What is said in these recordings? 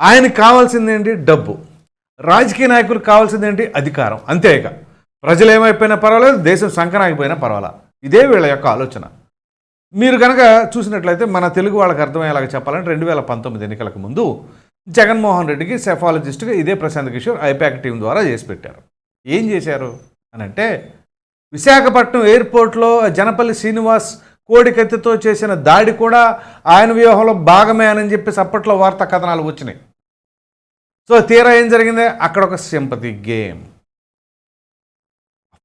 ఆయనకి కావాల్సింది ఏంటి డబ్బు. రాజకీయ నాయకులకు కావాల్సింది ఏంటి అధికారం. అంతే ఇక. ప్రజలు ఏమైపోయినా పర్వాలేదు దేశం సంకనాగిపోయినా పర్వాలేదు ఇదే వీళ్ళ యొక్క ఆలోచన. మీరు కనుక చూసినట్లయితే మన తెలుగు వాళ్ళకి అర్థమయ్యేలాగా చెప్పాలంటే రెండు వేల పంతొమ్మిది ఎన్నికలకు ముందు జగన్మోహన్ రెడ్డికి సెఫాలజిస్ట్గా ఇదే ప్రశాంత్ కిషోర్ ఐపాక్ టీం ద్వారా చేసి పెట్టారు. ఏం చేశారు? అని అంటే విశాఖపట్నం ఎయిర్పోర్ట్లో జనపల్లి శ్రీనివాస్ కోడికత్తితో చేసిన దాడి కూడా ఆయన వ్యూహంలో భాగమే అని చెప్పేసి అప్పట్లో వార్తా కథనాలు వచ్చినాయి. సో తీరా ఏం జరిగింది? అక్కడ ఒక సింపతి గేమ్.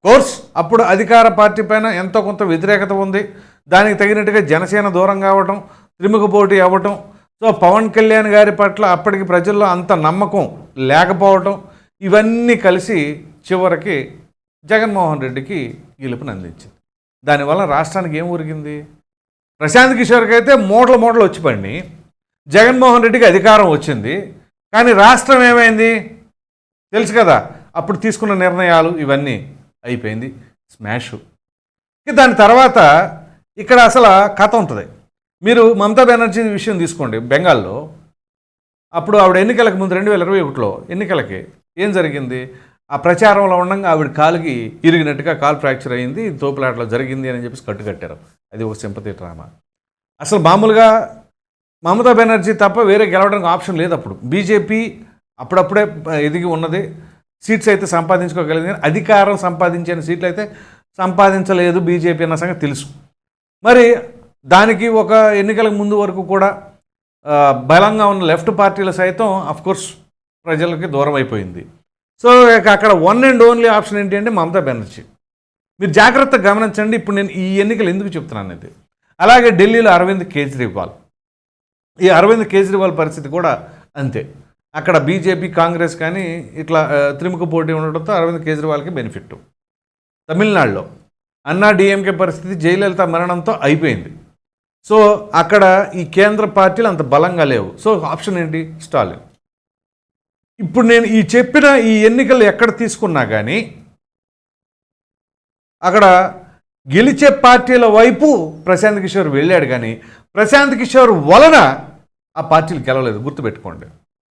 కోర్స్ అప్పుడు అధికార పార్టీ పైన ఎంతో కొంత వ్యతిరేకత ఉంది. దానికి తగినట్టుగా జనసేన దూరం కావటం త్రిముఖ పోటీ అవ్వటం సో పవన్ కళ్యాణ్ గారి పట్ల అప్పటికి ప్రజల్లో అంత నమ్మకం లేకపోవటం ఇవన్నీ కలిసి చివరికి జగన్మోహన్ రెడ్డికి గెలుపుని అందించింది. దానివల్ల రాష్ట్రానికి ఏం ఉరిగింది ప్రశాంత్ కిషోర్కి అయితే మూటల మూటలు వచ్చి పడి జగన్మోహన్ రెడ్డికి అధికారం వచ్చింది. కానీ రాష్ట్రం ఏమైంది? తెలుసు కదా అప్పుడు తీసుకున్న నిర్ణయాలు ఇవన్నీ అయిపోయింది. స్మాష్. దాని తర్వాత ఇక్కడ అసలు కథ ఉంటుంది. మీరు మమతా బెనర్జీ విషయం తీసుకోండి బెంగాల్లో. అప్పుడు ఆవిడ ఎన్నికలకు ముందు రెండు వేల ఇరవై ఒకటిలో ఎన్నికలకి ఏం జరిగింది? ఆ ప్రచారంలో ఉండగా ఆవిడ కాలుకి ఇరిగినట్టుగా కాలు ఫ్రాక్చర్ అయింది తోపులాటలో జరిగింది అని చెప్పేసి కట్టుకట్టారు అది ఒక సింపతి డ్రామా. అసలు మామూలుగా మమతా బెనర్జీ తప్ప వేరే గెలవడానికి ఆప్షన్ లేదు అప్పుడు. బీజేపీ అప్పుడప్పుడే ఎదిగి ఉన్నది. సీట్స్ అయితే సంపాదించుకోగలిగింది. కానీ అధికారం సంపాదించిన సీట్లు అయితే సంపాదించలేదు బీజేపీ అన్న సంగతి తెలుసు. మరి దానికి ఒక ఎన్నికలకు ముందు వరకు కూడా బలంగా ఉన్న లెఫ్ట్ పార్టీలు సైతం అఫ్కోర్స్ ప్రజలకి దూరం అయిపోయింది. సో అక్కడ వన్ అండ్ ఓన్లీ ఆప్షన్ ఏంటి అంటే మమతా బెనర్జీ. మీరు జాగ్రత్తగా గమనించండి ఇప్పుడు నేను ఈ ఎన్నికలు ఎందుకు చెప్తున్నాను ఇది అలాగే ఢిల్లీలో అరవింద్ కేజ్రీవాల్. ఈ అరవింద్ కేజ్రీవాల్ పరిస్థితి కూడా అంతే. అక్కడ బీజేపీ కాంగ్రెస్ కానీ ఇట్లా త్రిముఖ పోటీ ఉండడంతో అరవింద్ కేజ్రీవాల్కి బెనిఫిట్. తమిళనాడులో అన్నా డిఎంకే పరిస్థితి జయలలిత మరణంతో అయిపోయింది. సో అక్కడ ఈ కేంద్ర పార్టీలు అంత బలంగా లేవు. సో ఆప్షన్ ఏంటి? స్టాలిన్. ఇప్పుడు నేను ఈ చెప్పిన ఈ ఎన్నికలు ఎక్కడ తీసుకున్నా కానీ అక్కడ గెలిచే పార్టీల వైపు ప్రశాంత్ కిషోర్ వెళ్ళాడు కానీ ప్రశాంత్ కిషోర్ వలన ఆ పార్టీలు గెలవలేదు. గుర్తుపెట్టుకోండి.